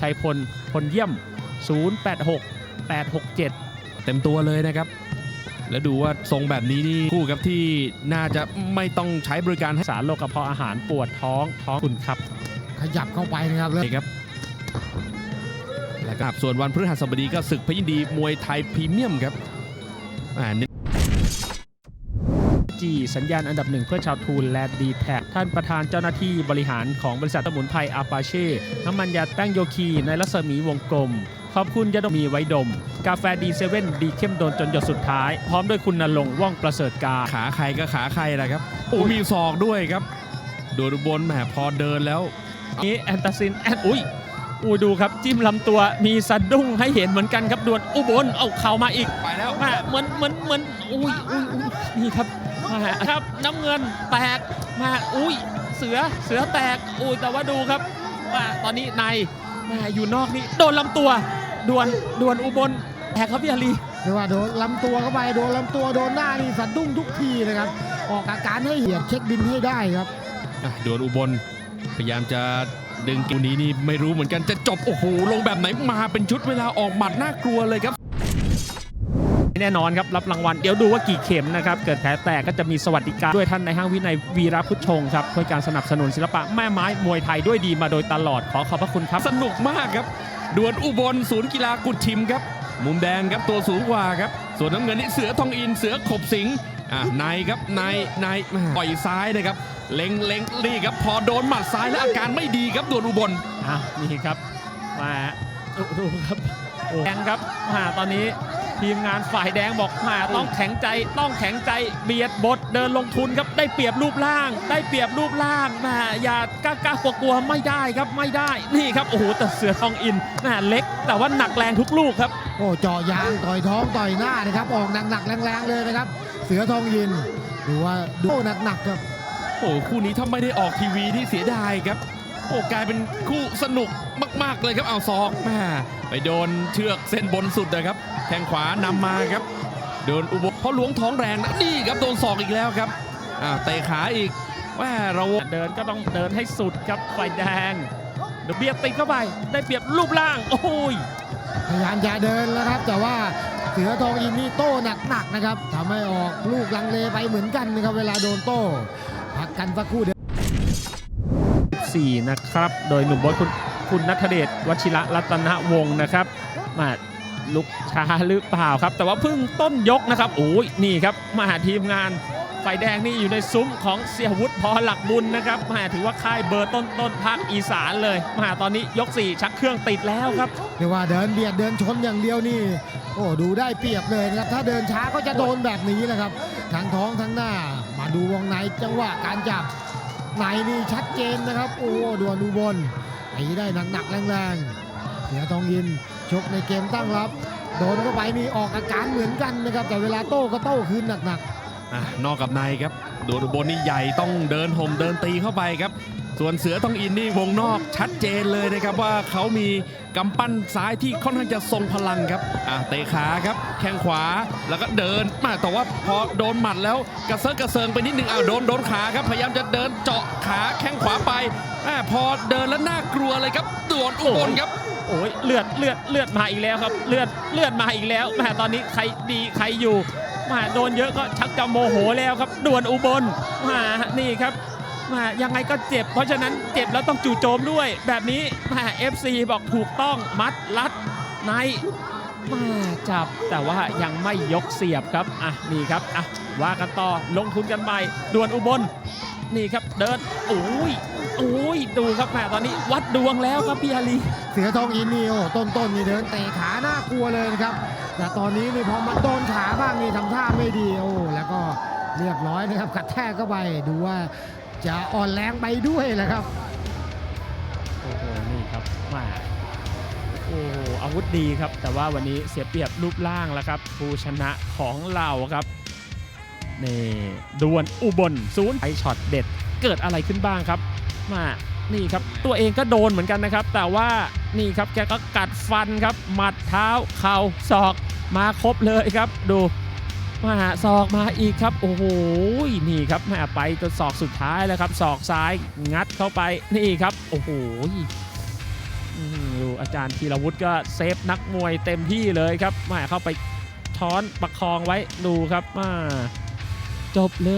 ชัยพลพลเยี่ยม 086 867 เต็มตัวเลยนะครับ แล้วดูว่าทรงแบบนี้นี่คู่กับที่น่าจะไม่ต้องใช้บริการให้สารโรคกระเพาะอาหารปวดท้องท้องคุณครับ ขยับเข้าไปนะครับเลยครับแล้วก็ส่วนวันพฤหัสบดีก็ศึกพยินดีมวยไทยพรีเมียมครับอ่า จีสัญญาณอันดับหนึ่งเพื่อชาวทูนและดีแท็ท่านประธานเจ้าหน้าที่บริหารของบริษัทสมุนไพรอาปาเช่น้ำมันยาแป้งโยคีในรัศมีวงกลม ขอบคุณยาดมมีไว้ดม กาแฟดีเซเว่นดีเข้มโดนจนหยดสุดท้าย พร้อมด้วยคุณนรงค์ว่องประเสริฐการขาใครก็ขาใครแหละครับโอ้มีศอกด้วยครับ โดนอุบนแหมพอเดินแล้วนี้แอนตาซินแอนอุ้ยอุ้ยดูครับจิ้มลำตัวมีสะดุ้งให้เห็นเหมือนกันครับดวนอุบลเอาเข่ามาอีกไปแล้วมาเหมือนเหมือนเหมือนอุ้ยอุ้ยอุ้ยนี่ครับมา ครับน้ำเงินแตกมาอุ้ยเสือเสือแตกอุ้ยแต่ว่าดูครับมาตอนนี้ในมาอยู่นอกนี่โดนลำตัวดวนดวนอุบลแตกครับพี่อาลีเรียกว่าโดนลำตัวเข้าไปโดนลำตัวโดนหน้านี่สะดุ้งทุกทีนะครับออกอาการให้เหียดเช็คบินให้ได้ครับอะโดนอุบลพยายามจะดึงเกมนี้นี่ไม่รู้เหมือนกันจะจบโอ้โหลงแบบไหนมาเป็นชุดเวลาออกหมัดน่ากลัวเลยครับ แน่นอนครับรับรางวัลเดี๋ยวดูว่ากี่เข็มนะครับเกิดแผลแตกก็จะมีสวัสดิการด้วยท่านในห้างวินัยวีระพุทธชงครับเพื่อการสนับสนุนศิลปะแม่ไม้มวยไทยด้วยดีมาโดยตลอดขอขอบพระคุณครับ สนุกมากครับดวลอุบลศูนย์กีฬากุดชิมครับ มุมแดงครับตัวสูงกว่าครับ ส่วนน้ำเงินนี่เสือทองอินเสือขบสิงอะในครับในในแม่ปล่อยซ้ายนะครับเล็งเล็งนี่ครับพอโดนหมัดซ้ายแล้วอาการไม่ดีครับดวลอุบลอะนี่ครับมาดูดูครับโอ้แดงครับมาตอนนี้ ทีมงานฝ่ายแดงบอกมาต้องแข็งใจต้องแข็งใจเบียดบทเดินลงทุนครับได้เปรียบรูปร่าง ได้เปรียบรูปร่างมาอย่ากล้ากล้ากลัวกลัวไม่ได้ครับไม่ได้นี่ครับโอ้โหแต่เสือทองอินน่าเล็ก แต่ว่าหนักแรงทุกลูกครับโอ้เจาะยางต่อยท้องต่อยหน้านะครับออกหนักๆแรงๆเลยนะครับ เสือทองยินดูว่าดูหนักๆครับโอ้คู่นี้ถ้าไม่ได้ออกทีวีที่เสียดายครับโอ้กลายเป็นคู่สนุกมาก ๆ เลยครับเอาซอกแม่ไปโดนเชือกเส้นบนสุดนะครับ แทงขวานำมาครับโดนอุบลเพราะหลวงท้องแรงนะนี่ครับโดนศอกอีกแล้วครับอ่าเตะขาอีกแม่เราเดินก็ต้องเดินให้สุดครับฝ่ายแดงเดี๋ยวเบียดติดเข้าไป ได้เปรียบรูปร่าง โอ้ยพยายามจะเดินแล้วครับ แต่ว่าเสือทองอินนี่โต้หนักๆนะครับทำให้ออกลูกลังเลไปเหมือนกันนะครับเวลาโดนโต้พักกันสักครู่เดียว4นะครับ โดยหนุ่มบอสคุณคุณนัทเดชวชิระรัตนวงศ์นะครับมา ลุกช้าหรือเปล่าครับ แต่ว่าเพิ่งต้นยกนะครับโอ้ยนี่ครับมาหาทีมงานฝ่ายแดงนี่อยู่ในซุ้มของเสียวุฒิพอหลักบุญนะครับมาถือว่าค่ายเบอร์ต้นต้นภาคอีสานเลยมาตอนนี้ยก 4 ชักเครื่องติดแล้วครับเรียกว่าเดินเบียดเดินชนอย่างเดียวนี่ โอ้ดูได้เปรียบเลยนะครับ ถ้าเดินช้าก็จะโดนแบบนี้แหละครับทั้งท้องทั้งหน้า มาดูวงในจังหวะการจับในนี่ชัดเจนนะครับ โอ้ดวนอุบลไอ้ได้หนักๆแรงๆเสือทองยิน ชกในเกมตั้งรับ โดนเข้าไปนี่ออกอาการเหมือนกันนะครับ แต่เวลาโต้ก็โต้คืนหนักๆนอกกับในครับโดนบนนี่ใหญ่ต้องเดินห่มเดินตีเข้าไปครับ ส่วนเสือต้องอินนี่วงนอกชัดเจนเลยนะครับว่าเขามีกำปั้นซ้ายที่ค่อนข้างจะทรงพลังครับอะเตะขาครับ แข้งขวาแล้วก็เดินมาแต่ว่าพอโดนหมัดแล้วกระเซิร์กระเซิงไปนิดนึงอ้าวโดนโดนขาครับพยายามจะเดินเจาะขาแข้งขวาไปแม่พอเดินแล้วน่ากลัวเลยครับโดนอุบลครับโอ้ยเลือดเลือดเลือดมาอีกแล้วครับ เลือดเลือดมาอีกแล้วแหมตอนนี้ใครดีใครอยู่แมาโดนเยอะก็ชักจะโมโหแล้วครับด่วนอุบลแหมานี่ครับ มายังไงก็เจ็บ เพราะฉะนั้นเจ็บแล้วต้องจู่โจมด้วย แบบนี้มาเอฟซีบอกถูกต้องมัดลัดในมาจับแต่ว่ายังไม่ยกเสียบครับอะนี่ครับอะว่ากันต่อลงทุนกันใหม่ด่วนอุบลนี่ครับเดินโอ้ยโอ้ยดูครับแหมตอนนี้วัดดวงแล้วครับพี่อาลีเสือทองอินนี่โอ้ต้นๆนี่เดินเตะขาหน่ากลัวเลยนะครับแต่ตอนนี้นี่พอมาโดนขาบ้างนี่ทำท่าไม่ดีโอ้แล้วก็เรียบร้อยนะครับกระแทกเข้าไปดูว่า จะอ่อนแรงไปด้วยแหละครับ โอ้โห นี่ครับมาโอ้โหอาวุธดีครับ แต่ว่าวันนี้เสียเปรียบรูปร่างแล้วครับ ผู้ชนะของเราครับนี่ดวลอุบลศูนย์ไอช็อตเด็ดเกิดอะไรขึ้นบ้างครับ มานี่ครับ ตัวเองก็โดนเหมือนกันนะครับ แต่ว่านี่ครับแกก็กัดฟันครับ หมัดเท้าเข่าศอกมาครบเลยครับดู มาศอกมาอีกครับ โอ้โหนี่ครับมาไปจนศอกสุดท้ายแล้วครับศอกซ้ายงัดเข้าไปนี่ครับ โอ้โหดูอาจารย์ธีรวุฒิก็เซฟนักมวยเต็มที่เลยครับมาเข้าไปช้อนประคองไว้ดูครับมาจบเลย